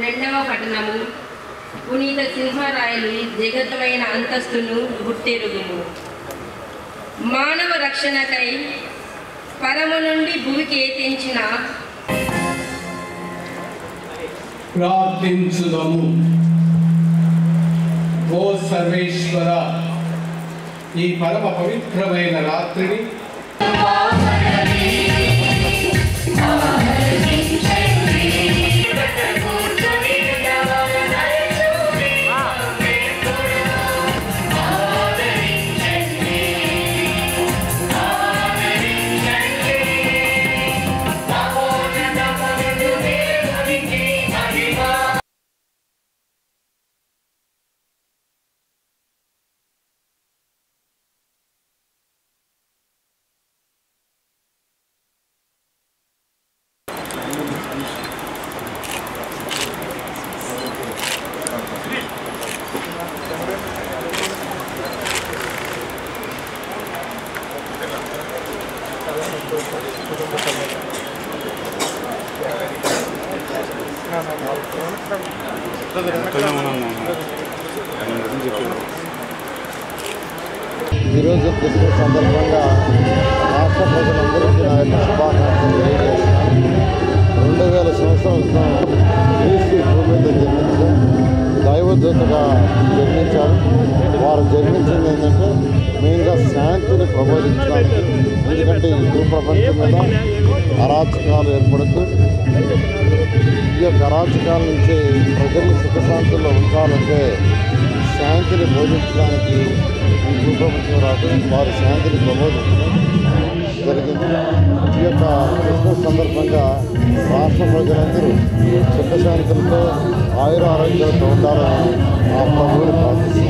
రెండవ పట్టణము. పునీత సింహరాయలు జగతమైన అంతస్తును గుర్తెరుగుము మానవ రక్షణకై పరము నుండి భూమికి తెంచిన ప్రార్థించుదము. ఓ సర్వేశ్వర ఈ పరమ పవిత్రమైన రాత్రిని. ఈరోజు క్రిస్మస్ సందర్భంగా రాష్ట్ర ప్రజలందరికీ నా యొక్క శుభాకాంక్షలు తెలియజేస్తున్నాను రెండు వేల సంవత్సరాల క్రితం క్రీస్తు భూమి మీద జన్మించడం దైవదూతగా జన్మించారు. వారు జన్మించింది ఏంటంటే మెయిన్గా శాంతిని ప్రబోధించడానికి. ఎందుకంటే ఈ భూప్రపంచం మీద అరాచకాలు ఏర్పడుతూ ఈ యొక్క అరాచకాల నుంచి ప్రజలు సుఖశాంతుల్లో ఉంచాలంటే శాంతిని బోధించడానికి ఈ భూప్రపంచం రావడం వారి శాంతిని ప్రబోధించడం జరిగింది. ఈ యొక్క క్రిస్మస్ సందర్భంగా రాష్ట్ర ప్రజలందరూ సుఖశాంతులతో ஆயிரம் ஆரோக்கியம் தோண்டாரம் அப்போ ஒரு பார்த்து